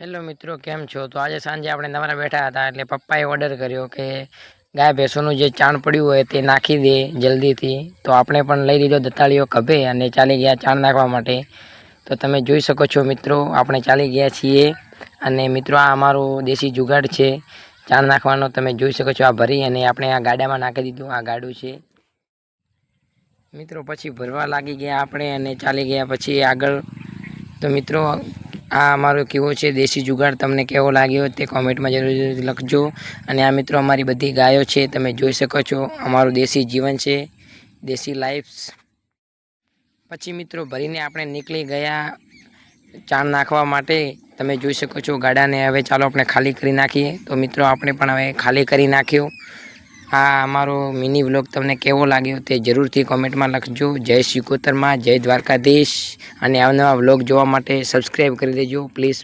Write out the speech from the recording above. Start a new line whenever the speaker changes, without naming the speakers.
Hello મિત્રો, કેમ છો? તો આજે સાંજે આપણે તમારા બેઠા હતા એટલે પપ્પાએ ઓર્ડર કર્યો કે ગાય ભેંસોનું જે ચાણ પડ્યું હોય તે નાખી દે જલ્દીથી. તો આપણે પણ લઈ લીધો દત્તાળીઓ ખભે અને ચાલી ગયા ચાણ નાખવા માટે. તો તમે જોઈ શકો છો મિત્રો, આપણે ચાલી ગયા છીએ. અને મિત્રો, આ અમારું દેશી જુગાડ છે. ચાણ નાખવાનો તમે જોઈ શકો છો આ ભરી અને આપણે આ ગાડામાં નાખી દીધું, આ ગાડું છે. મિત્રો, પછી ભરવા લાગી ગયા આપણે અને ચાલી ગયા પછી આગળ. તો મિત્રો આ અમારો કેવો છે, દેશી જુગાડ તમને કેવો લાગ્યો તે કોમેન્ટમાં જરૂર લખજો. અને આ મિત્રો અમારી બધી ગાયો છે, તમે જોઈ શકો છો, અમારું દેશી જીવન છે, દેશી લાઈફ્સ પછી મિત્રો ભરીને આપણે નીકળી ગયા ચાણ નાખવા માટે. તમે જોઈ શકો છો ગાડાને હવે ચાલો આપણે ખાલી કરી નાખીએ. તો મિત્રો આપણે પણ હવે ખાલી કરી નાખ્યો. આ અમારો મિની વ્લોગ તમને કેવો લાગ્યો તે જરૂરથી કોમેન્ટમાં લખજો. જય શિકોતરમાં જય દ્વારકાધીશ. અને અવનવા વ્લોગ જોવા માટે સબસ્ક્રાઈબ કરી દેજો. પ્લીઝ